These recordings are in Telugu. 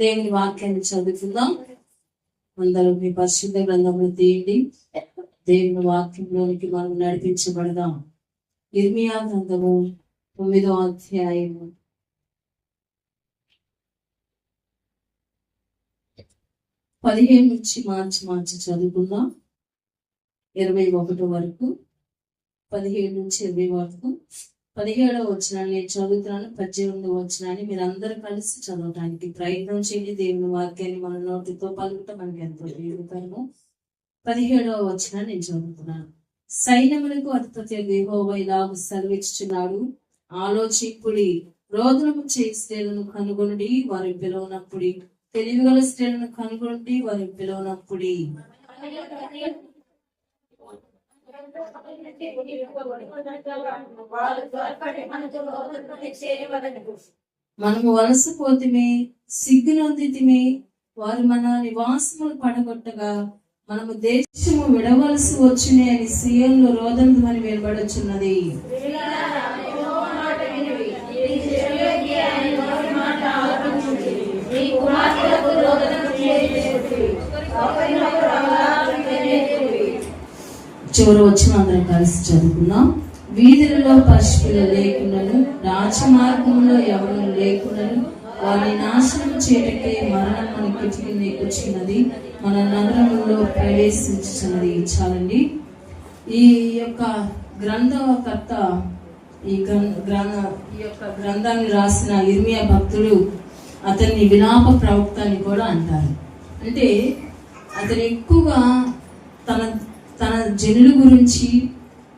దేవుని వాక్యాన్ని చదువుకుందాం. అందరూ మీ పరిశుద్ధ గ్రంథంలో తీయండి. దేవుని వాక్యంలోనికి మనం నడిపించబడదాం. ఇర్మియా గ్రంథము తొమ్మిదో అధ్యాయము. పదిహేను నుంచి మార్చి మార్చి చదువుకుందాం. ఇరవై ఒకటి వరకు పదిహేడు నుంచి ఇరవై వరకు. పదిహేడవ వచ్చినాన్ని నేను చదువుతున్నాను పద్దెనిమిది వచ్చినాన్ని మీరు అందరూ కలిసి చదవటానికి ప్రయత్నం చేయండి. దేవుని వాక్యాన్ని మన నోటితో పలుకుట మనకి ఎంతో జీవితాము పదిహేడవ వచ్చినాన్ని నేను చదువుతున్నాను. సైన్యములకు అధిపతి దేహోవ ఇలాగ సెలవిచ్చుచున్నాడు. ఆలోచింపుడి రోదనము చేయి స్త్రీలను కనుగొనుడి వారి పిలవనప్పుడి. తెలివిగల స్త్రీలను కనుగొనుడి వారి పిలవనప్పుడి. మనము వలసపోతిమే సిగ్గునొందితిమే వారు మన నివాసములు పడగొట్టగా మనము దేశము విడవలసి వచ్చునే అని సీఎంలో రోదం ధ్వని వెలువడుచున్నది చివరి వచ్చిన అందరం కలిసి చదువుకున్నాం వీధులలో పశువులు లేకున్నను రాజమార్గంలో ఎవరు లేకున్నను వారి నాశనం చేయటకే మరణం మన కిటికీ మన నగరంలో ప్రవేశించున్నది చాలండి. ఈ యొక్క గ్రంథకర్త ఈ గ్రం- గ్రంథ ఈ యొక్క గ్రంథాన్ని రాసిన ఇర్మియా భక్తుడు అతన్ని విలాప ప్రవక్త అని కూడా అంటారు. అంటే అతను ఎక్కువగా తన తన జనుల గురించి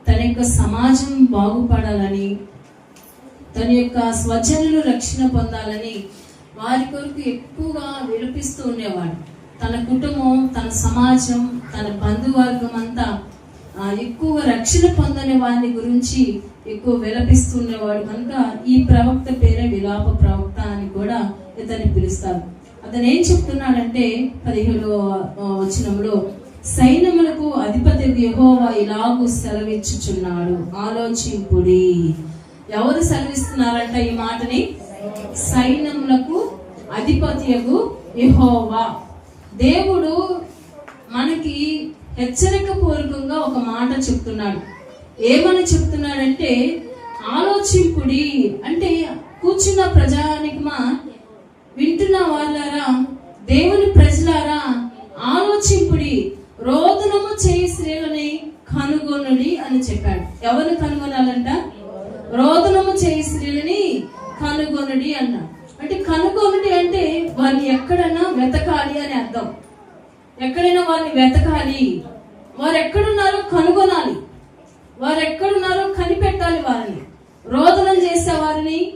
తన యొక్క సమాజం బాగుపడాలని తన యొక్క స్వజనులు రక్షణ పొందాలని వారి కొరకు ఎక్కువగా విలపిస్తూ ఉండేవాడు. తన కుటుంబం తన సమాజం తన బంధువర్గం అంతా ఎక్కువ రక్షణ పొందని వారిని గురించి ఎక్కువ విలపిస్తూ ఉండేవాడు. కనుక ఈ ప్రవక్త పేరే విలాప ప్రవక్త అని కూడా ఇతన్ని పిలుస్తారు. అతను ఏం చెప్తున్నాడంటే పదిహేడవ వచ్చినప్పుడు వచనంలో సైన్యములకు అధిపతి యెహోవా ఇలాగూ సెలవిచ్చుచున్నాడు. ఆలోచింపుడి. ఎవరు సెలవిస్తున్నారంట ఈ మాటని? సైన్యములకు అధిపతియగు యహోవా. దేవుడు మనకి హెచ్చరిక పూర్వకంగా ఒక మాట చెప్తున్నాడు. ఏమని చెప్తున్నాడంటే ఆలోచింపుడి. అంటే కూర్చున్న ప్రజానికమా? వింటున్న వాళ్ళారా? దేవుని ప్రజలారా? ఆలోచింపుడి. రోదనము చేయి స్త్రీలని కనుగొనుడి అని చెప్పాడు. ఎవరిని కనుగొనాలంట? రోదనము చేయి స్త్రీలని కనుగొనుడి అన్నాడు అంటే కనుగొనుడి అంటే వారిని ఎక్కడైనా వెతకాలి అని అర్థం. ఎక్కడైనా వారిని వెతకాలి. వారు ఎక్కడున్నారో కనుగొనాలి. వారు ఎక్కడున్నారో కనిపెట్టాలి వారిని. రోదనం చేసే వారిని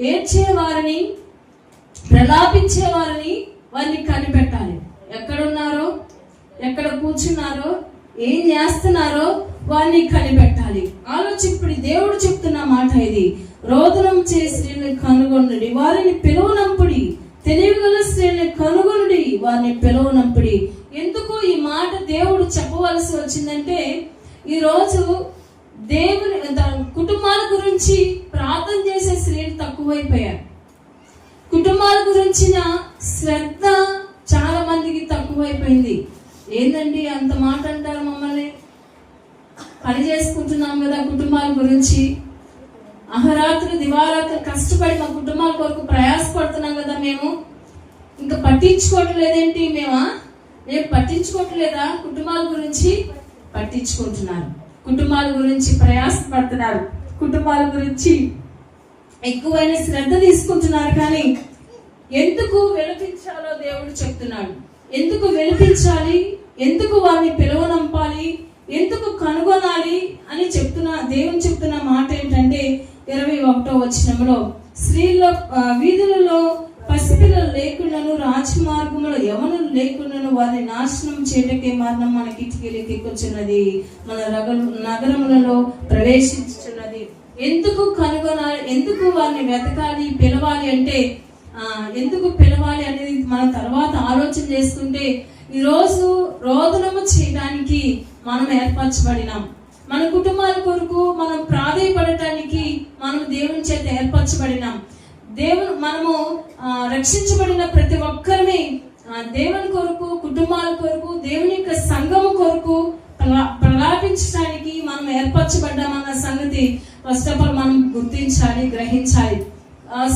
ప్రలాపించేవారిని ప్రలాపించే వారిని వారిని కనిపెట్టాలి. ఎక్కడున్నారో ఎక్కడ కూర్చున్నారో ఏం చేస్తున్నారో వారిని కనిపెట్టాలి. ఆలోచిప్పుడు దేవుడు చెప్తున్న మాట ఇది. రోదనం చేసి స్త్రీని కనుగొనుడి వారిని పిలువనంపుడి. తెలివిగల స్త్రీని కనుగొనుడి వారిని పిలువనంపుడి. ఎందుకు ఈ మాట దేవుడు చెప్పవలసి వచ్చిందంటే ఈరోజు దేవుని కుటుంబాల గురించి ప్రార్థన చేసే స్త్రీలు తక్కువైపోయారు. కుటుంబాల గురించిన శ్రద్ధ చాలా మందికి తక్కువైపోయింది. ఏందండి అంత మాట అంటారు మమ్మల్ని? పని చేసుకుంటున్నాం కదా కుటుంబాల గురించి. అహరాత్రి దివారాత్రి కష్టపడి మా కుటుంబాల కొరకు ప్రయాసపడుతున్నాం కదా మేము. ఇంకా పట్టించుకోవట్లేదేంటి మేమా? మేము పట్టించుకోవట్లేదా కుటుంబాల గురించి? పట్టించుకుంటున్నారు. కుటుంబాల గురించి ప్రయాసపడుతున్నారు. కుటుంబాల గురించి ఎక్కువైన శ్రద్ధ తీసుకుంటున్నారు కానీ ఎందుకు విలపించాలో దేవుడు చెప్తున్నాడు. ఎందుకు వెలిపించాలి? ఎందుకు వారిని పిలువనంపాలి? ఎందుకు కనుగొనాలి? అని చెప్తున్న దేవుని చెప్తున్న మాట ఏంటంటే ఇరవై ఒకటో వచనంలో స్త్రీలో వీధులలో పసిపిల్లలు లేకుండాను రాజమార్గంలో యవనులు లేకుండాను వారిని నాశనం చేయటకే మరణం మన కిటికీలు ఎక్కుచున్నది మన రగ- నగరములలో ప్రవేశించుచున్నది. ఎందుకు కనుగొనాలి? ఎందుకు వారిని వెతకాలి పిలవాలి అంటే ఎందుకు పిలవాలి అనేది మనం తర్వాత ఆలోచన చేసుకుంటే ఈరోజు రోదనము చేయడానికి మనం ఏర్పరచబడినాం. మన కుటుంబాల కొరకు మనం ప్రాధాయపడటానికి మనం దేవుని చేత ఏర్పరచబడినాం. దేవుడు మనము రక్షించబడిన ప్రతి ఒక్కరిని దేవుని కొరకు కుటుంబాల కొరకు దేవుని యొక్క సంఘము కొరకు ప్రలా- ప్రలాపించడానికి మనం ఏర్పరచబడ్డామన్న సంగతి ఫస్ట్ ఆఫ్ ఆల్ మనం గుర్తించాలి గ్రహించాలి.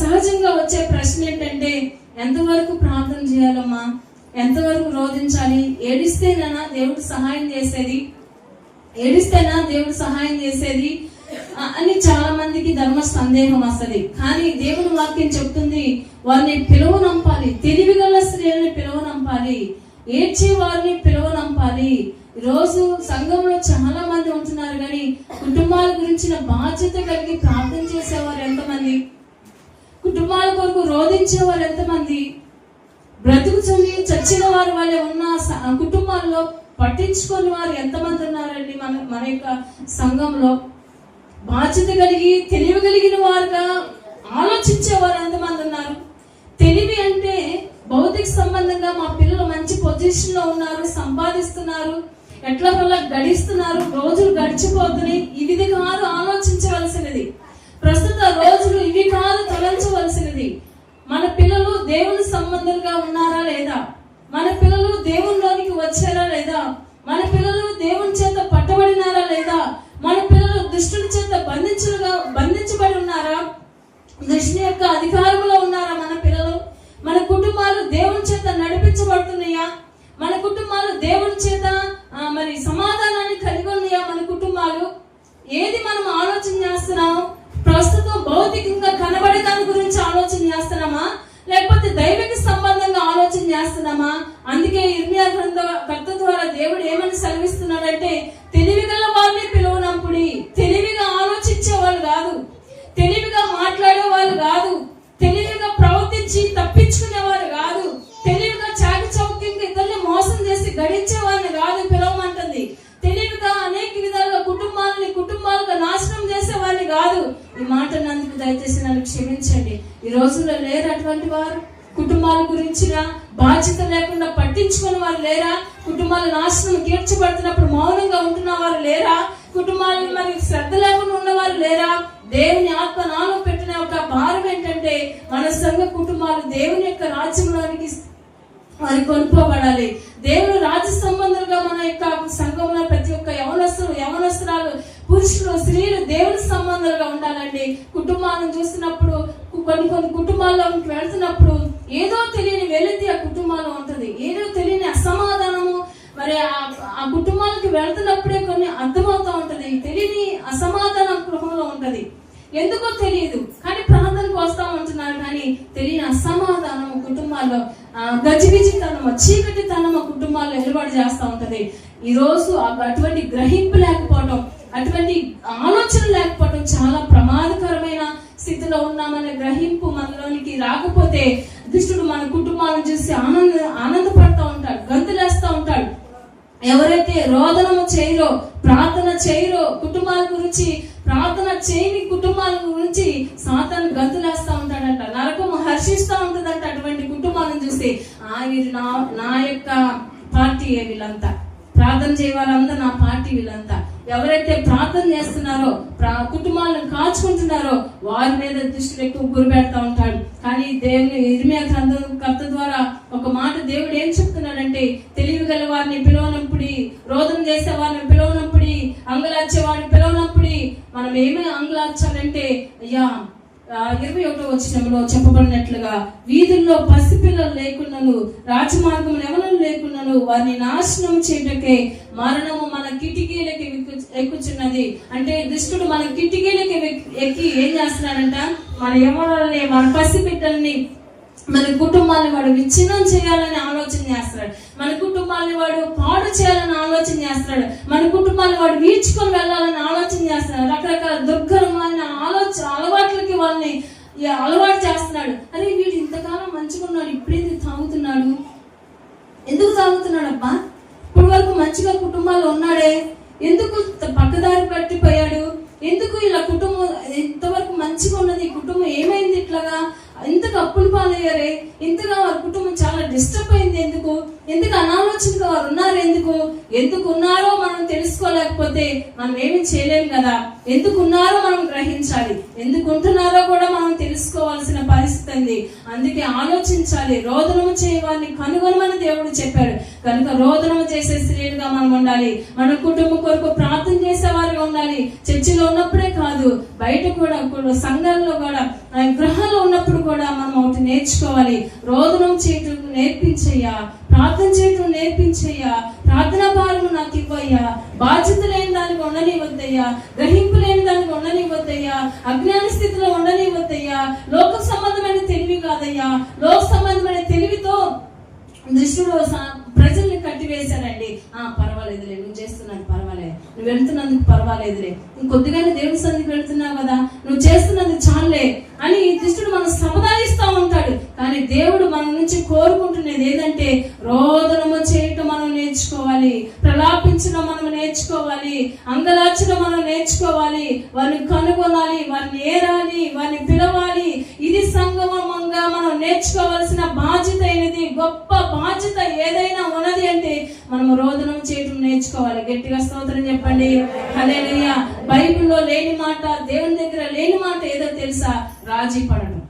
సహజంగా వచ్చే ప్రశ్న ఏంటంటే ఎంతవరకు ప్రార్థన చేయాలమ్మా? ఎంతవరకు రోధించాలి? ఏడిస్తేనా దేవుడు సహాయం చేసేది? ఏడిస్తేనా దేవుడు సహాయం చేసేది? అని చాలా మందికి ధర్మ సందేహం వస్తుంది. కానీ దేవుని వాక్యం చెప్తుంది వారిని పిలువనంపాలి తెలివిగల స్త్రీలని పిలువనంపాలి ఏడ్చే వారిని పిలువనంపాలి రోజు సంఘంలో చాలా మంది ఉంటున్నారు కానీ కుటుంబాల గురించిన బాధ్యత కలిగి ప్రార్థన చేసేవారు ఎంతమంది? కుటుంబాల కొరకు రోధించే వాళ్ళు ఎంతమంది? బ్రతుకుచుని చచ్చిన వారి వల్లే ఉన్న స- కుటుంబాల్లో పట్టించుకొని వారు ఎంతమంది ఉన్నారండి మన మన యొక్క సంఘంలో? బాధ్యత కలిగి తెలివి కలిగిన వారుగా ఆలోచించే వారు ఎంతమంది ఉన్నారు? తెలివి అంటే భౌతిక సంబంధంగా మా పిల్లలు మంచి పొజిషన్లో ఉన్నారు సంపాదిస్తున్నారు ఎట్లా వల్ల గడిస్తున్నారు రోజులు గడిచిపోతున్నాయి ఇది కాదు ఆలోచించవలసినది. ప్రస్తుత రోజులు ఇవి కాదు తొలగించవలసినది మన పిల్లలు దేవుని సంబంధులుగా ఉన్నారా లేదా? మన పిల్లలు దేవునిలోనికి వచ్చారా లేదా? మన పిల్లలు దేవుని చేత పట్టబడినారా లేదా? మన పిల్లలు దుష్టుని చేత బంధించగా బంధించబడి ఉన్నారా? దుష్టుని యొక్క అధికారంలో ఉన్నారా మన పిల్లలు? మన కుటుంబాలు దేవుని చేత నడిపించబడుతున్నాయా? మన కుటుంబాలు దేవుని చేత మరి సమాధానాన్ని కలిగి ఉన్నాయా మన కుటుంబాలు? ఏది మనం ఆలోచన చేస్తున్నాం? ప్రస్తుతం భౌతికంగా కనబడే దాని గురించి ఆలోచన చేస్తున్నామా? లేకపోతే దైవిక సంబంధంగా ఆలోచన చేస్తున్నామా? అందుకే ఇర్మియా గ్రంథ కర్త ద్వారా దేవుడు ఏమని సెలవిస్తున్నాడంటే తెలివి గల వారిని పిలువనప్పుడి తెలివిగా ఆలోచించే వాళ్ళు కాదు. తెలివిగా మాట్లాడే వాళ్ళు కాదు. తెలివిగా ప్రవర్తించి తప్పించుకునేవారు కాదు. తెలివిగా చాటి చౌక్యంగా ఇతరుల్ని మోసం చేసి గడించే వారిని కాదు పిలవమంటుంది. తెలివిగా అనేక విధాలుగా కుటుంబాలని కుటుంబ కాదు. ఈ మాట నందుకు దయచేసి నన్ను క్షమించండి. ఈ రోజుల్లో లేరు అటువంటి వారు? కుటుంబాల గురించిన బాధ్యత లేకుండా పట్టించుకుని వారు లేరా? కుటుంబాల నాశనం తీర్చబడుతున్నప్పుడు మౌనంగా ఉంటున్న వారు లేరా? కుటుంబాలను మరి శ్రద్ధ లేకుండా ఉన్నవారు లేరా? దేవుని ఆత్మ నాలో పెట్టిన ఒక భారం ఏంటంటే మన సంఘ కుటుంబాలు దేవుని యొక్క రాజ్యంలోనికి మరి కొనుక్కోబడాలి దేవుడు రాజ్య సంబంధులుగా మన యొక్క సంఘంలో ప్రతి ఒక్క యవనస్తులు యవనస్తురాలు పురుషులు స్త్రీలు దేవుని సంబంధాలుగా ఉండాలండి. కుటుంబాలను చూసినప్పుడు కొన్ని కొన్ని కుటుంబాల్లోకి వెళ్తున్నప్పుడు ఏదో తెలియని వెలితి ఆ కుటుంబాలు ఉంటుంది. ఏదో తెలియని అసమాధానము మరి ఆ- ఆ కుటుంబాలకు వెళ్తున్నప్పుడే కొన్ని అర్థమవుతూ ఉంటుంది. తెలియని అసమాధానం గృహంలో ఉంటుంది. ఎందుకో తెలియదు. కానీ ప్రార్థనకు వస్తా ఉంటున్నారు కానీ తెలియని అసమాధానం కుటుంబాల్లో గజిబిజితనము చీకటితనము కుటుంబాల్లో వెలువడి చేస్తా ఉంటుంది. ఈ రోజు అటువంటి గ్రహింపు లేకపోవడం అటువంటి ఆలోచన లేకపోవడం చాలా ప్రమాదకరమైన స్థితిలో ఉన్నామనే గ్రహింపు మనలోనికి రాకపోతే దుష్టుడు మన కుటుంబాలను చూసి ఆనంద ఆనందపడతా ఉంటాడు గంతులేస్తూ ఉంటాడు. ఎవరైతే రోదనము చేయరో ప్రార్థన చేయరో కుటుంబాల గురించి ప్రార్థన చేయని కుటుంబాల గురించి సాతాను గంతులేస్తా ఉంటాడంట నరకం హర్షిస్తా ఉంటుందంట అటువంటి కుటుంబాలను చూసి ఆ వీరు నా నా యొక్క పార్టీ వీళ్ళంతా? ప్రార్థన చేయ వాళ్ళంతా నా పార్టీ వీళ్ళంతా? ఎవరైతే ప్రార్థన చేస్తున్నారో ప్రా- కుటుంబాలను కాచుకుంటున్నారో వారి మీద దృష్టిని ఎక్కువ గురిపెడతా ఉంటాడు. కానీ దేవుని ఇరిమే గ్రంథం కర్త ద్వారా ఒక మాట దేవుడు ఏం చెప్తున్నాడంటే తెలివిగల వారిని పిలవనప్పుడు రోదం చేసే వారిని పిలవనప్పుడు అంగలార్చే వారిని పిలవనప్పుడు మనం ఏమి అంగలార్చాలంటే అయ్యా ఇరవై ఒకటో వచ్చినంలో చెప్పబడినట్లుగా వీధుల్లో పసిపిల్లలు లేకున్నను రాజమార్గం ఎవరు లేకున్నను వారిని నాశనం చేయటకే మరణము మన కిటికీలకి ఎక్కు- ఎక్కుచున్నది. అంటే దుష్టుడు మన కిటికీలకి ఎక్కి- ఎక్కి ఏం చేస్తున్నాడంట? మన యవనులని మన పసిబిడ్డల్ని మన కుటుంబాన్ని వాడు విచ్ఛిన్నం చేయాలని ఆలోచన చేస్తాడు మన కుటుంబాన్ని వాడు పాడు చేయాలని ఆలోచన చేస్తాడు మన కుటుంబాన్ని వాడు వీడ్చుకొని వెళ్ళాలని ఆలోచన చేస్తున్నాడు. రకరకాల దుర్గరమాలని ఆలోచన అలవాట్లకి వాళ్ళని అలవాటు చేస్తున్నాడు. అరే వీడు ఇంతకాలం మంచిగా ఉన్నాడు ఇప్పుడేంది తాగుతున్నాడు? ఎందుకు తాగుతున్నాడు అబ్బా? ఇప్పుడు వరకు మంచిగా కుటుంబాలు ఉన్నాడే. ఎందుకు పక్కదారి పట్టిపోయాడు? ఎందుకు ఇలా కుటుంబం ఇంతవరకు మంచిగా ఉన్నది ఈ కుటుంబం ఏమైంది ఇట్లాగా? ఇంతకు అప్పులు పాలయ్యారే. ఇంతగా వారి కుటుంబం చాలా డిస్టర్బ్ అయింది ఎందుకు? ఎందుకు అనాలోచనగా వారు ఉన్నారు ఎందుకు? ఎందుకు ఉన్నారో మనం తెలుసుకోలేకపోతే మనం ఏమి చేయలేము కదా. ఎందుకు ఉన్నారో మనం గ్రహించాలి. ఎందుకు ఉంటున్నారో కూడా మనం తెలుసుకోవాల్సిన పరిస్థితి ఉంది. అందుకే ఆలోచించాలి. రోదనము చేయవారిని కనుగొనమని దేవుడు చెప్పాడు. కనుక రోదనము చేసే స్త్రీలుగా మనం ఉండాలి. మన కుటుంబం కొరకు ప్రార్థన చేసే వారిగా ఉండాలి. చర్చిలో ఉన్నప్పుడే కాదు బయట కూడా కూడా సంఘాల్లో కూడా ఆ, గృహాల్లో ఉన్నప్పుడు కూడా మనం ఒకటి నేర్చుకోవాలి. రోదనం చేయటం నేర్పించయ్యా. ప్రార్థన చేయటం నేర్పించయ్యా. ప్రార్థనా భారము నాకు ఇవ్వయ్యా బాధ్యత లేని దానికి ఉండనివద్దయ్యా గ్రహింపు లేని దానికి ఉండనివద్దయ్యా అజ్ఞాన స్థితిలో ఉండనివద్దయ్యా లోక సంబంధమైన తెలివి కాదయ్యా. లోక సంబంధమైన తెలివితో దృష్టిలో ప్రజల్ని కట్టివేశానండి. ఆ పర్వాలేదులే నువ్వు చేస్తున్నాను పర్వాలేదు నువ్వు వెళ్తున్నందుకు పర్వాలేదులే. నువ్వు కొద్దిగానే దేవుని సందికి వెళ్తున్నావు కదా నువ్వు చేస్తున్నది చాలే అని ఈ దుష్టుడు మనం సముదాయిస్తూ ఉంటాడు. కానీ దేవుడు మన నుంచి కోరుకుంటున్నది ఏదంటే రోదనము చేయటం మనం నేర్చుకోవాలి ప్రలాపించడం మనం నేర్చుకోవాలి అంగలార్చడం మనం నేర్చుకోవాలి వారిని కనుగొనాలి వారిని ఏరాలి వారిని పిలవాలి. ఇది సంగమంగా మనం నేర్చుకోవాల్సిన బాధ్యత అయినది గొప్ప బాధ్యత ఏదైనా ఉన్నది అంటే మనము రోదనం చేయటం నేర్చుకోవాలి. గట్టిగా స్తోత్రం చెప్పండి. హల్లెలూయా. బైబిల్లో లేని మాట దేవుని దగ్గర లేని మాట ఏదో తెలుసా? రాజీ పడడం.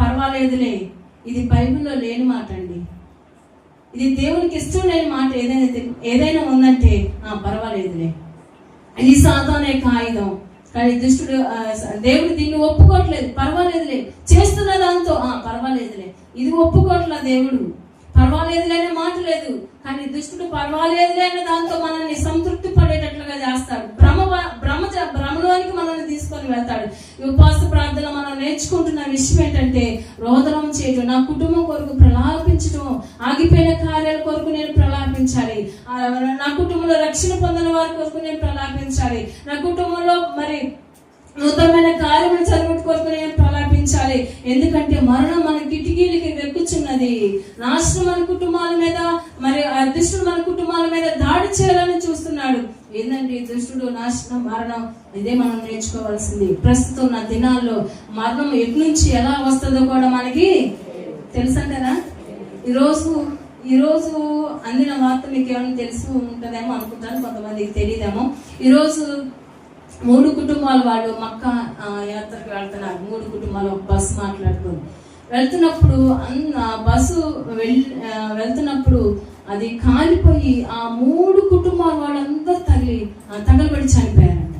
పర్వాలేదులే. ఇది బైబిల్లో లేని మాట అండి. ఇది దేవునికి ఇష్టం లేని మాట ఏదైనా ఏదైనా ఉందంటే ఆ పర్వాలేదులే. ఇది సాతానే కాగితం. కానీ దుష్టుడు దేవుడు దీన్ని ఒప్పుకోవట్లేదు పర్వాలేదులే. చేస్తున్న దాంతో ఆ పర్వాలేదులే. ఇది ఒప్పుకోవట్లే దేవుడు? పర్వాలేదులే అనే మాట లేదు కానీ దుష్టుడు పర్వాలేదులే అనే దాంతో మనల్ని సంతృప్తి పడేటట్లుగా చేస్తాడు. భ్రమ భ్రమ భ్రమలోనికి మనల్ని తీసుకొని వెళ్తాడు. ఉపవాస ప్రార్థన మనం నేర్చుకుంటున్న విషయం ఏంటంటే రోదనం చేయటం నా కుటుంబం కొరకు ప్రలాపించడం ఆగిపోయిన కార్యాల కొరకు నేను ప్రలాపించాలి. నా కుటుంబంలో రక్షణ పొందిన వారి కొరకు నేను ప్రలాపించాలి. నా కుటుంబంలో మరి నూతనమైన కార్యములు చదువుట ప్రలాపించాలి? ఎందుకంటే మరణం మన కిటికీలకి వెక్కుచున్నది. నాశనం మన కుటుంబాల మీద మరి ఆ దుష్టుడు మన కుటుంబాల మీద దాడి చేయాలని చూస్తున్నాడు. ఏంటంటే ఈ దుష్టుడు నాశనం మరణం ఇదే మనం నేర్చుకోవాల్సింది. ప్రస్తుతం నా దినాల్లో మరణం ఎటు నుంచి ఎలా వస్తుందో కూడా మనకి తెలుసంటారా ఈరోజు ఈరోజు అందిన వార్త మీకు ఏమైనా తెలుసు ఉంటుందేమో అనుకుంటాను కొంతమందికి తెలియదేమో ఈరోజు మూడు కుటుంబాలు వాళ్ళు మక్క యాత్రకు వెళ్తున్నారు. మూడు కుటుంబాలు ఒక బస్సు మాట్లాడుతుంది. వెళ్తున్నప్పుడు అన్- బస్సు వెళ్ వెళ్తున్నప్పుడు అది కాలిపోయి ఆ మూడు కుటుంబాల వాళ్ళందరూ తగిలి తగలబడి చనిపోయారంట.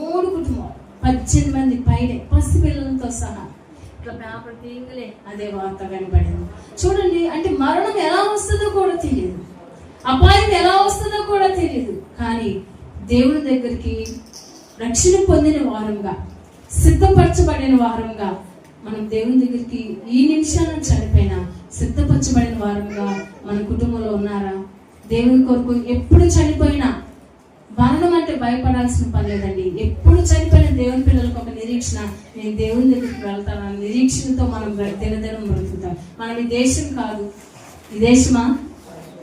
మూడు కుటుంబాలు. పద్దెనిమిది మంది పైనే పసి పిల్లలతో సహా. ఇట్లా పేపర్ తీయలే అదే వార్త కనబడింది చూడండి అంటే మరణం ఎలా వస్తుందో కూడా తెలియదు. అపాయం ఎలా వస్తుందో కూడా తెలియదు. కానీ దేవుని దగ్గరికి రక్షణ పొందిన వారంగా సిద్ధపరచబడిన వారంగా మనం దేవుని దగ్గరికి ఈ నిమిషాలను చనిపోయినా సిద్ధపరచబడిన వారంగా మన కుటుంబంలో ఉన్నారా? దేవుని కొరకు ఎప్పుడు చనిపోయినా మరణం అంటే భయపడాల్సిన పని లేదండి. ఎప్పుడు చనిపోయిన దేవుని పిల్లలకు ఒక నిరీక్షణ నేను దేవుని దగ్గరికి వెళ్తాను? నిరీక్షణతో మనం దినదినం బ్రతుకుతాం. మనం ఈ దేశం కాదు. ఈ దేశమా?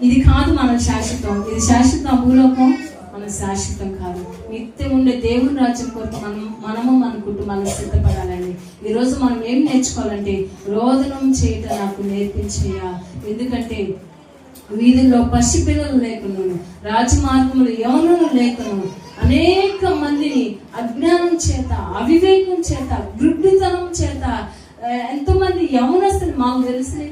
ఇది కాదు మన శాశ్వతం. ఇది శాశ్వతం భూలోకం మన శాశ్వతం కాదు. నిత్యం ఉండే దేవుని రాజ్యం కొరకు మనం మనము మన కుటుంబాలను సిద్ధపడాలండి. ఈరోజు మనం ఏం నేర్చుకోవాలంటే రోదనం చేయటం నాకు నేర్పించేయ ఎందుకంటే వీధుల్లో పసిపిల్లలు లేకును రాజమార్గములు యవనులు లేకును అనేక మందిని అజ్ఞానం చేత అవివేకం చేత గుడ్డితనం చేత ఎంతోమంది ఎంతో మంది యవనస్తులు మాకు తెలుసులే.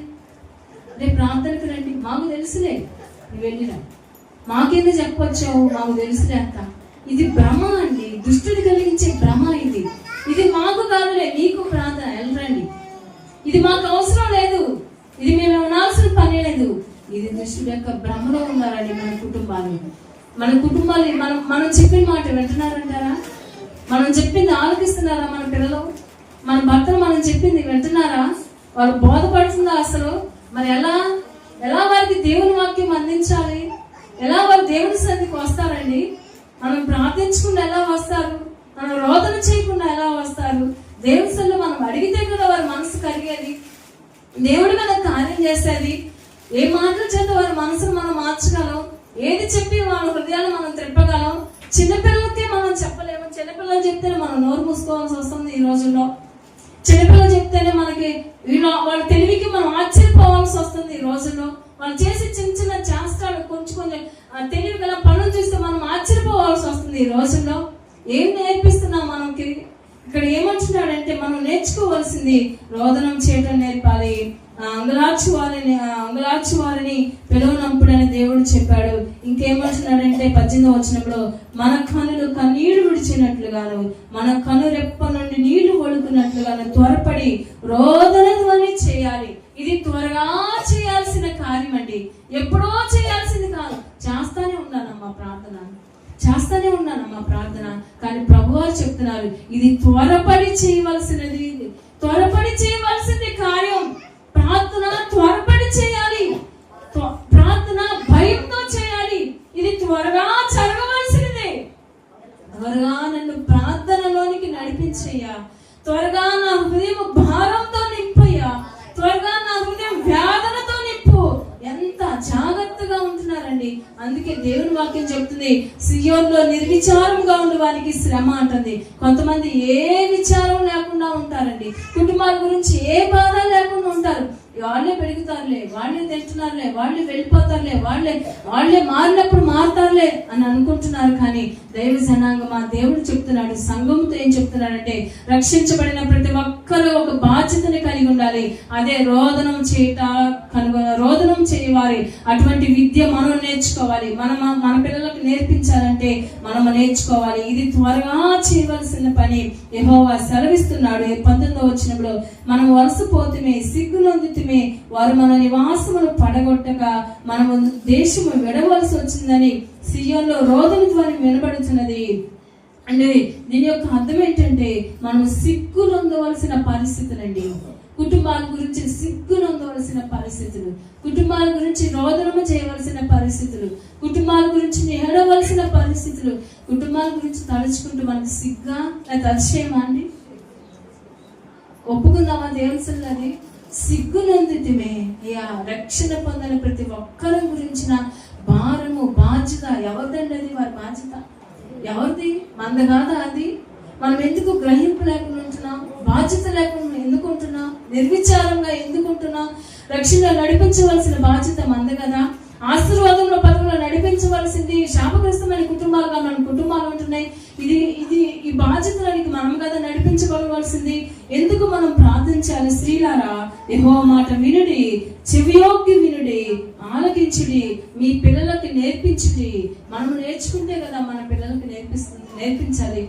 రేపు ప్రార్థనకు రండి మాకు తెలుసులే. నువ్వు వెళ్ళిరా. మాకేందో చెప్పొచ్చావు? మాకు తెలుసులే అంత. ఇది భ్రమ అండి. దుష్టుని కలిగించే భ్రమ ఇది. ఇది మాకు కాదులే నీకు ప్రార్థన వెళ్ళరండి ఇది మాకు అవసరం లేదు. ఇది మేము ఉండాల్సిన పని లేదు. ఇది దుష్టుడు యొక్క భ్రమలో ఉన్నారండి మన కుటుంబాలు. మన కుటుంబాలు మనం మనం చెప్పిన మాట వింటున్నారంటారా? మనం చెప్పింది ఆలోచిస్తున్నారా మన పిల్లలు? మన భర్తలు మనం చెప్పింది వింటున్నారా? వాళ్ళు బోధపడుతుందా అసలు. మరి ఎలా ఎలా వారికి దేవుని వాక్యం అందించాలి? ఎలా వారు దేవుని సన్నిధికి వస్తారండి? మనం ప్రార్థించకుండా ఎలా వస్తారు? మనం రోదన చేయకుండా ఎలా వస్తారు? దేవుని మనం అడిగితే కదా వారి మనసు కలిగేది దేవుడు మన కార్యం చేసేది. ఏ మాటల చేత వారి మనసును మనం మార్చగలం? ఏది చెప్పి వాళ్ళ హృదయాన్ని మనం త్రిప్పగలం? చిన్నపిల్లలకే మనం చెప్పలేము. చిన్నపిల్లలు చెప్తేనే మనం నోరు మూసుకోవాల్సి వస్తుంది ఈ రోజుల్లో. చిన్నపిల్లలు చెప్తేనే మనకి వాళ్ళ తెలివికి మనం ఆశ్చర్యపోవాల్సి వస్తుంది ఈ రోజుల్లో. మనం చేసే చిన్న చిన్న చేష్టాలు కొంచెం కొంచెం ఆ, తెలివి గల పనులు చూస్తే మనం ఆశ్చర్యపోవాల్సి వస్తుంది ఈ రోజుల్లో. ఏం నేర్పిస్తున్నాం మనకి? ఇక్కడ ఏమంటున్నాడంటే మనం నేర్చుకోవాల్సింది రోదనం చేయటం నేర్పాలి. ఆ, వారిని ఆ, వారిని పిలువనంపుడని దేవుడు చెప్పాడు. ఇంకేమంటున్నాడంటే పద్దెనిమిది వచ్చినప్పుడు మన కనులు కన్నీళ్ళు విడిచినట్లుగాను మన కను రెప్ప నుండి నీళ్ళు వడుకున్నట్లుగాను త్వరపడి రోదన ధ్వని చేయాలి. ఇది త్వరగా చేయాల్సిన కార్యం అండి. ఎప్పుడో చేయాల్సింది కాదు. చేస్తానే ఉన్నానమ్మా ప్రార్థన. చేస్తానే ఉన్నానమ్మా ప్రార్థన. కానీ ప్రభువారు చెప్తున్నారు ఇది త్వరపడి చేయవలసినది త్వరపడి చేయవలసింది కార్యం. ప్రార్థన త్వరపడి చేయాలి. త్వ- ప్రార్థన భయంతో చేయాలి. ఇది త్వరగా జరగవలసినదే. త్వరగా నన్ను ప్రార్థనలోనికి నడిపించయ్యా. త్వరగా దేవుని వాక్యం చెప్తుంది సియోన్లో నిర్విచారంగా ఉండే వారికి శ్రమ అంటుంది. కొంతమంది ఏ విచారం లేకుండా ఉంటారండి. కుటుంబాల గురించి ఏ బాధ లేకుండా ఉంటారు. వాళ్ళే పెరుగుతారులే వాళ్ళే తింటున్నారులే వాళ్ళే వెళ్ళిపోతారులే వాళ్ళే వాళ్ళే మారినప్పుడు మారుతారులే అని అనుకుంటున్నారు కానీ దైవ జనాంగం ఆ దేవుడు చెప్తున్నాడు సంఘంతో ఏం చెప్తున్నాడంటే రక్షించబడిన ప్రతి ఒక్కరూ ఒక బాధ్యతని కలిగి ఉండాలి. అదే రోదనం చేయట కనుగొ రోదనం చేయవారి అటువంటి విద్య మనం నేర్చుకోవాలి. మనం మన పిల్లలకు నేర్పించాలంటే మనం నేర్చుకోవాలి. ఇది త్వరగా చేయవలసిన పని యెహోవా సెలవిస్తున్నాడు. పంతొమ్మిదో వచ్చినప్పుడు మనం వలసపోతుమే నిమిత్తమే వారు మన నివాసమును పడగొట్టక మనము దేశము విడవలసి వచ్చిందని సియోన్లో రోదన ద్వారా వినబడుతున్నది అంటే దీని యొక్క అర్థం ఏంటంటే మనం సిగ్గు నొందవలసిన పరిస్థితులండి. కుటుంబాల గురించి సిగ్గు నొందవలసిన పరిస్థితులు. కుటుంబాల గురించి రోదనము చేయవలసిన పరిస్థితులు. కుటుంబాల గురించి నేడవలసిన పరిస్థితులు. కుటుంబాల గురించి తలుచుకుంటూ మనకి సిగ్గా లేకపోతే అతిశయమా అండి? ఒప్పుకుందామా దేవుని సిగ్గునందితమే. అయ్యా రక్షణ పొందిన ప్రతి ఒక్కరి గురించిన భారము బాధ్యత ఎవరిదండి అది? వారి బాధ్యత ఎవరిది? మంద కాదా అది? మనం ఎందుకు గ్రహింపు లేకుండా ఉంటున్నాం? బాధ్యత లేకుండా ఎందుకు ఉంటున్నాం? నిర్విచారంగా ఎందుకు ఉంటున్నాం? రక్షణ నడిపించవలసిన బాధ్యత మంద కదా? ఆశీర్వాదంలో పదవులో నడిపించవలసింది శాపగ్రస్తమైన కుటుంబాలుగా మన కుటుంబాలు ఉంటున్నాయి. ఇది ఇది ఈ బాధ్యతలకి మనం కదా నడిపించబడవలసింది ఎందుకు మనం ప్రార్థించాలి? స్త్రీలారా యహో మాట వినుడి చెవియోగ్య వినుడి ఆలకించుడి మీ పిల్లలకి నేర్పించుడి. మనం నేర్చుకుంటే కదా మన పిల్లలకి నేర్పిస్తుంది నేర్పించాలి.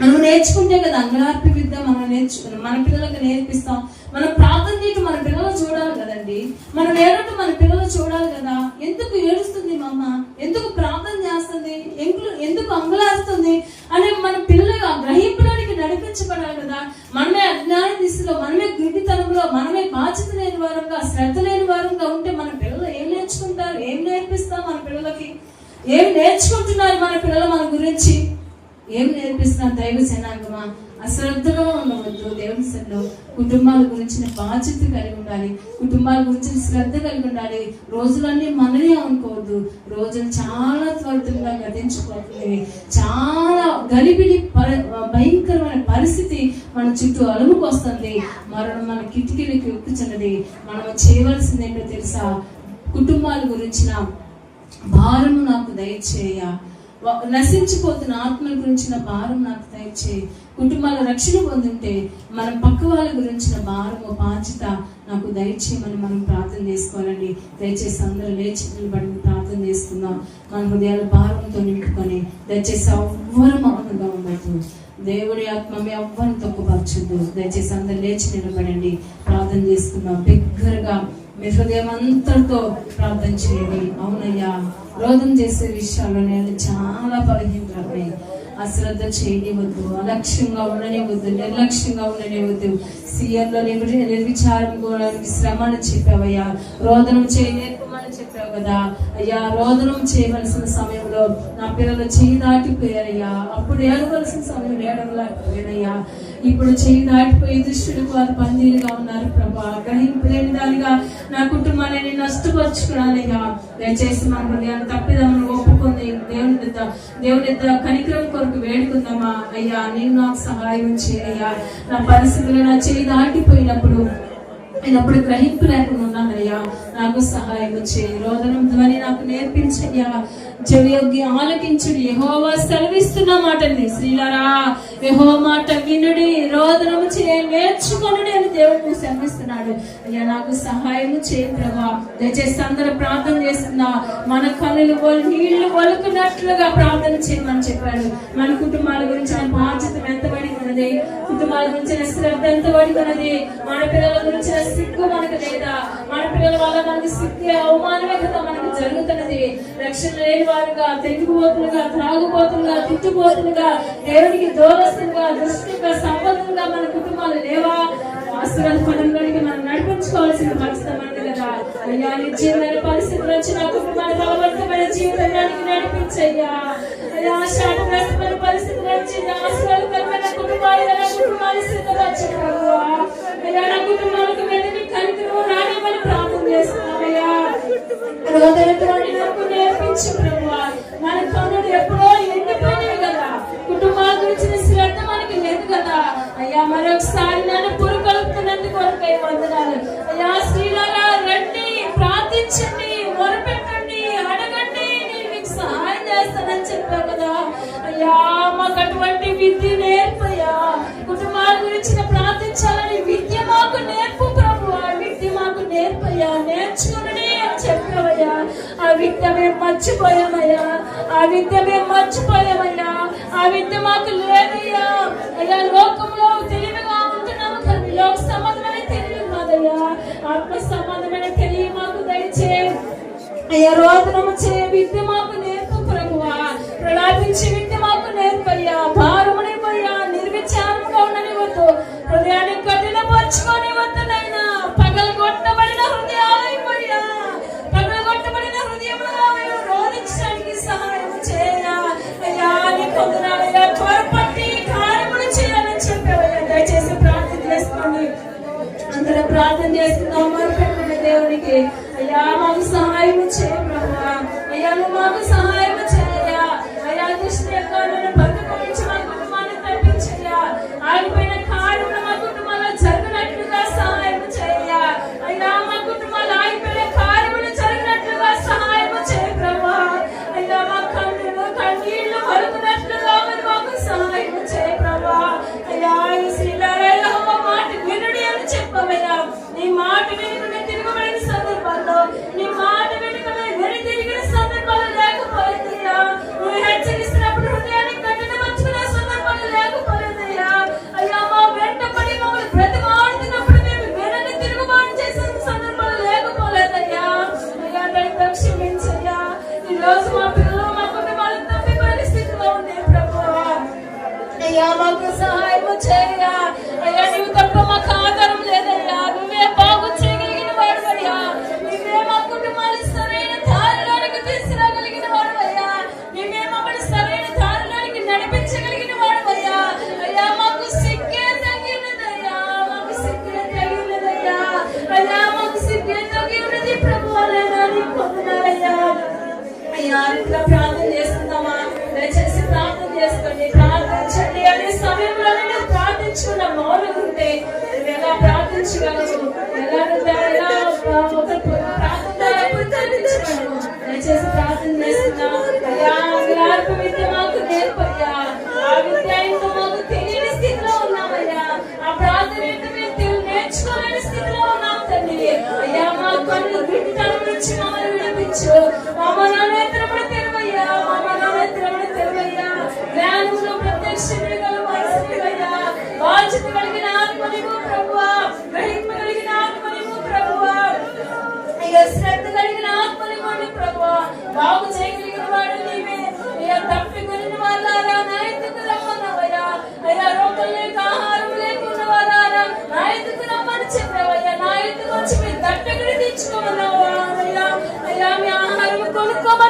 మనం నేర్చుకుంటే కదా అంగళార్పి విద్య మనం నేర్చు మన పిల్లలకు నేర్పిస్తాం. మనం ప్రార్థన చేయటం మన పిల్లలు చూడాలి కదండి. మనం ఏడటం మన పిల్లలు చూడాలి కదా. ఎందుకు ఏడుస్తుంది మా అమ్మ? ఎందుకు ప్రార్థన చేస్తుంది? ఎందుకు ఎందుకు అంగలాస్తుంది అనే మన పిల్లల గ్రహింపులోనికి నడిపించబడాలి కదా. మనమే అజ్ఞాన దిశలో మనమే గుడ్డితనంలో మనమే బాధ్యత లేని వారంగా శ్రద్ధ లేని వారంగా ఉంటే మన పిల్లలు ఏం నేర్చుకుంటారు? ఏం నేర్పిస్తాం మన పిల్లలకి? ఏం నేర్చుకుంటున్నారు మన పిల్లలు మన గురించి? ఏం నేర్పిస్తున్నా దైవ జనాంగమా? అశ్రద్ధగా ఉండవద్దు దేవుని సన్నిలో కుటుంబాల గురించిన బాధ్యత కలిగి ఉండాలి. కుటుంబాల గురించిన శ్రద్ధ కలిగి ఉండాలి. రోజులన్నీ మననే అనుకోవద్దు రోజులు చాలా త్వరితంగా గతించుకోవట్లేదు చాలా గలిబిలి భయంకరమైన పరిస్థితి మన చుట్టూ అలుముకు వస్తుంది మరణం మన కిటికీలకు ఎక్కుచున్నది మనం చేయవలసింది ఏంటో తెలుసా? కుటుంబాల గురించిన భారము నాకు దయచేయ. నశించిపోతున్న ఆత్మల గురించిన భారం నాకు దయచేయి కుటుంబాల రక్షణ పొందుంటే మనం పక్క వాళ్ళ గురించిన భారము బాధ్యత నాకు దయచేయమని మనం ప్రార్థన చేసుకోవాలండి. దయచేసి అందరూ లేచి నిలబడి ప్రార్థన చేసుకుందాం మన హృదయాల భారంతో నింపుకొని దయచేసి ఎవ్వరు మౌనంగా ఉండదు దేవుడి ఆత్మ మీ ఎవ్వరిని తక్కువపరచద్దు. దయచేసి అందరు లేచి నిలబడండి. ప్రార్థన చేసుకుందాం బిగ్గరగా మీ హృదయం అంతటితో ప్రార్థన చేయండి. అవునయ్యా రోధం చేసే విషయాల్లో నేను చాలా బలహీనరాన్ని అశ్రద్ధ చేయనివద్దు అలక్ష్యంగా ఉండనివద్దు నిర్లక్ష్యంగా ఉండనివద్దు సీఎంలో నిర్విచారం కూడా శ్రమను చెప్పావయ్యా. రోదనం చేయ కదా. అయ్యా రోదనం చేయవలసిన సమయంలో నా పిల్లలు చేయి దాటిపోయారయ్యా. అప్పుడు ఏడవలసిన సమయం ఏడవలేకపోయానయ్యా ఇప్పుడు చేయి దాటిపోయి దుష్టులకు వారు బందీలుగా ఉన్నారు ప్రభా. గ్రహింపలేని దానిగా నా కుటుంబాన్ని నేను నష్టపరుచుకున్నానయ్యా. దయచేసి మన హృదయాన్ని తప్పిదామని ఒప్పుకుంది దేవుని దేవుని యొద్ద కనికరం కొరకు వేడుకుందామా? అయ్యా నేను నాకు సహాయం చేయయ్యా నా పరిస్థితులు నా చేయి దాటిపోయినప్పుడు నేను అప్పుడు గ్రహింపు లేకుండా ఉన్నానయ్యా నాకు సహాయం చేయి. రోదనం ధ్వని నాకు నేర్పించయ్యా. చెవియొగ్గి ఆలకించుడి. యహోవా సెలవిస్తున్న మాటని శ్రీలారా యహో మాట వినుడి. రోదనము చే నేర్చుకొనుడి అని దేవుడు శ్రమిస్తున్నాడు అయ్యా నాకు సహాయము చేయ ప్రభా. దయచేసి అందరూ ప్రార్థన చేస్తున్నా. మన కనులు నీళ్ళు వలుకున్నట్లుగా ప్రార్థన చేయమని చెప్పాడు. మన కుటుంబాల గురించి మన బాధ్యత ఎంత ఉన్నది కుటుంబాల గురించిన శ్రద్ధ ఎంత ఉన్నది మన పిల్లల గురించిన సిగ్గు మనకు లేదా? మన పిల్లల వల్ల మనకి సిగ్గు అవమానమే కదా మనకు జరుగుతున్నది. రక్షణ లేని వారుగా తెగిపోతులుగా త్రాగుపోతులుగా తిట్టుపోతులుగా దేవునికి దూరస్తులుగా దృష్టిగా సంపదలుగా మన కుటుంబాలు లేవా? ఆశీర్వాద పదంలోనికి మనం నడిపించుకోవాల్సిన మనది కదా. అయ్యా నిశ్చయమైన పరిస్థితులు వచ్చి నా కుటుంబాన్ని బలవంతమైన జీవితానికి నడిపించయ్యా. అయ్యా పరిస్థితులు వచ్చి నా ఆశీర్వాదకరమైన కుటుంబాలు నా కుటుంబాలు సిద్ధపరచు ప్రభువా. అయ్యా నా కుటుంబాలకు వెళ్ళి కనికరు రానివ్వని ప్రార్థన చేస్తున్నామయ్యా నేర్పించు ప్రార్థించండి మొరపెట్టండి అడగండి నేను మీకు సహాయం చేస్తానని చెప్పావు కదా. అయ్యా మాకు అటువంటి విద్య నేర్పయ్యా. కుటుంబాల గురించి ప్రార్థించాలని విద్య మాకు నేర్పు ప్రభు. ఆ విద్య మాకు నేర్పయ్యా. నేర్చుకుని అని చెప్పావయ్యా. ఆ విద్య మేము మర్చిపోయామయ్యా. ఆ విద్య మేము మర్చిపోయామయ్యా. ఆ విద్య మాకు లేదయ్యా. అయ్యా లోకంలో తెలివిగా ఉంటున్నాము కానీ లోక సంబంధమైన ఆత్మ సంబంధమైన తెలియ మాకు దయచే అయ్యా రోదనము చే అయ్యా ప్రార్థన చేస్తున్నామా? దయచేసి ప్రార్థన చేసుకోండి. ప్రార్థించండి. అనే సమయంలో ప్రార్థించుకున్న మౌనం ఉంటే ఎలా ప్రార్థించగలము ఎలా ఎలా దయచేసి ప్రార్థన చేస్తున్నా. అయ్యా విద్య మాకు నేర్పయ్యా. ఆ విద్య ఇంకా మాకు తెలియని స్థితిలో ఉన్నామయ్యా. ఆ ప్రార్థన ఏంటో మేము నేర్చుకోలేని స్థితిలో ఉన్నాం తండ్రి అయ్యా మా కన్ను నుంచి మమ్మల్ని విడిపించు. జ్ఞానములో ప్రత్యక్షమేగల మనసునివయ్యా బాధ్యత కలిగిన ఆత్మనివు ప్రభువా గ్రహింప కలిగిన ఆత్మనివు ప్రభువా. శ్రద్ధ కలిగిన ఆత్మనివ్వండి ప్రభువా బాగు చేయగలిగిన వాడు నీవే. అయ్యా తప్పి కొనిన వాళ్ళారా నా ఎందుకు రమ్మన్నావయ్యా అయ్యా రోగం లేక ఆహారం లేకున్న వారారా నా ఎందుకు రమ్మని చెప్పావయ్యా? నా ఎందుకు వచ్చి మీరు తట్టగడి తెచ్చుకోమన్నావు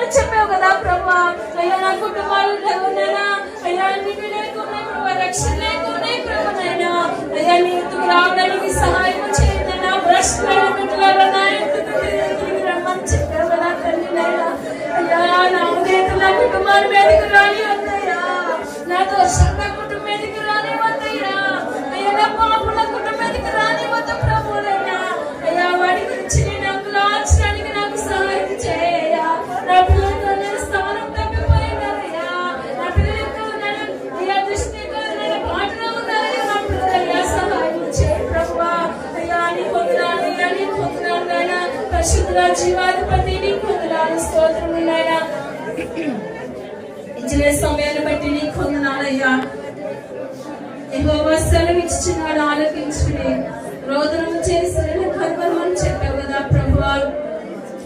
కొనుక్కోమని చెప్పావు కదా ప్రభా. అయ్యా నా కుటుంబాలు లేకున్నానా అయ్యా నీకు లేకున్నాయి ప్రభా రక్షణ లేకున్నాయి లేకున్నా ప్రభునైనా అయ్యా నీ ఎందుకు రావడానికి సహాయం చేయండి నా బ్రష్ బిడ్డలారా నా ఎందుకు రమ్మని చెప్పావు కదా తల్లి నాయనా. అయ్యా నా ఉదయం నా కుటుంబాన్ని మీదకి రాని వద్దయ్యా. నా దోషం నా కుటుంబం మీదకి రాని వద్దయ్యా. అయ్యా నా పాపం నా కుటుంబం మీదకి రాని వద్ద ప్రభు అయ్యా వాడి గురించి జీవాధిపతి నీకు వందనాలు స్తోత్రములు నాయనా. ఇచ్చిన సమయాన్ని బట్టి నీకు వందనాలయ్యా. యెహోవా సెలవిచ్చుచున్నాడు ఆలకించుకుని రోదనం చేసిన కర్మని చెప్పావు కదా ప్రభు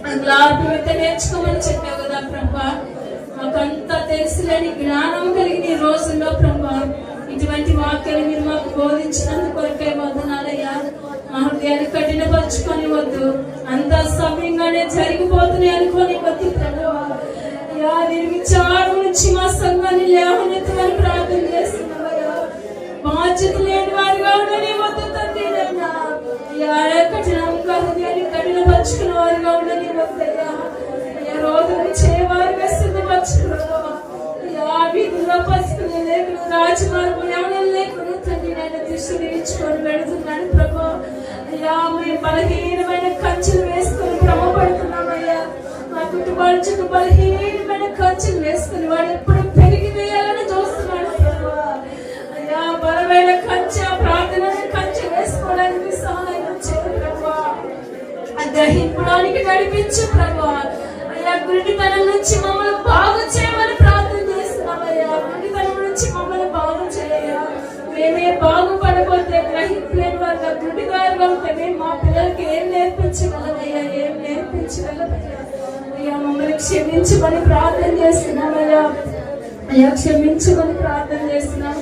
అందులో నేర్చుకోమని చెప్పావు కదా ప్రభు మాకంతా తెలుసులేని జ్ఞానం కలిగిన ఈ రోజుల్లో ప్రభు ఇటువంటి వాక్యాలు మీరు మాకు బోధించినందుకు కొరకే వదనాలయ్యా. మా హృదయాన్ని కఠినపరుచుకొని వద్దు అంత సమయంగానే జరిగిపోతున్నాయి అనుకోని వద్దు ప్రభావ అయ్యా నేను నుంచి మా సంఘాన్ని లేవనెత్తమని ప్రార్థన చేస్తున్నావయ్యా. బాధ్యత లేని వారిగా ఉండని వద్దు తండ్రి నైనా. అయ్యా కఠినంగా హృదయాన్ని కఠినపరుచుకున్న వారిగా ఉండని వద్దయ్యా అయ్యా. రోజులు చేయవారుగా సిద్ధపరచుకున్నావా? అయ్యా వీధుల్లో పసుకునే లేకులు రాజమార్గం ఎవరైనా లేకుండా తండ్రి నేను దృష్టి నేర్చుకొని పెడుతున్నాను ప్రభా. అయ్యా మేము బలహీనమైన కంచెలు వేసుకొని భ్రమపడుతున్నామయ్యా. మా కుటుంబాల చుట్టూ బలహీనమైన కంచెలు వేసుకుని వాడు ఎప్పుడు పెరిగి వేయాలని చూస్తున్నాడు అయ్యా బలమైన కంచె ప్రార్థన కంచె వేసుకోవడానికి సహాయం చేయ ప్రభా. గ్రహింపడానికి నడిపించు ప్రభా. అయ్యా గురిటితనం నుంచి మమ్మల్ని బాగు చేయమని ప్రార్థన చేస్తున్నామయ్యా. గురిటితనం నుంచి మమ్మల్ని బాగు చేయ మేమే బాగుపడబోతే గ్రహించలేని వారుగా గుడిగారుగా మేము మా పిల్లలకి ఏం నేర్పించగలమయ్యా ఏం నేర్పించగలమయ్యా? అయ్యా మమ్మల్ని క్షమించమని ప్రార్థన చేస్తున్నామయ్యా అయ్యా. క్షమించమని ప్రార్థన చేస్తున్నాం.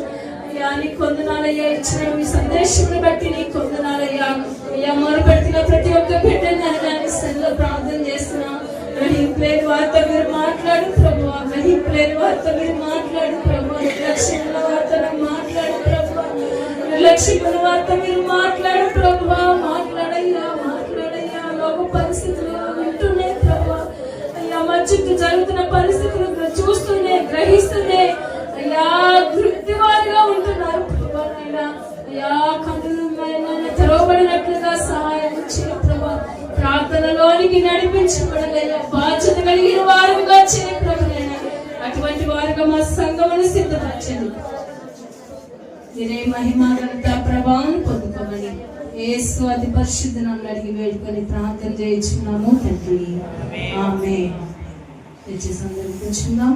అయ్యా నీ కొందనాలయ్యా ఇచ్చిన మీ సందేశం బట్టి నీ కొందనాలయ్యా. అయ్యా మొరపెట్టిన ప్రతి ఒక్క బిడ్డని నేను సెల్లో ప్రార్థన చేస్తున్నాం. గ్రహింపులేని వారితో మీరు మాట్లాడు ప్రభు. గ్రహింపులేని వారితో మీరు మాట్లాడు ప్రభు. రక్షకుని వార్త మీరు మాట్లాడు ప్రభు మాట్లాడయ్యా మాట్లాడయ్యా. లోక పరిస్థితులు వింటున్నాయి ప్రభు అయ్యా మా చుట్టూ జరుగుతున్న పరిస్థితులు చూస్తూనే గ్రహిస్తూనే. అయ్యా వృత్తివారిగా ఉంటున్నారు ప్రభా అయ్యా కన్నులు తెరవబడినట్లుగా సహాయం ఇచ్చిన ప్రభా ప్రార్థనలోనికి నడిపించబడలయ్యా బాధ్యత కలిగిన వారుగా చేయ ప్రభు అటువంటి వారుగా మా సంఘమును సిద్ధపరచండి. మీరే మహిమ ఘనత ప్రభావం పొందుకోమని యేసు అతి పరిశుద్ధ నన్ను అడిగి వేడుకొని ప్రార్థన చేయించున్నాము తండ్రి. ఆమె తెచ్చేసి అందరికి కూర్చుందాం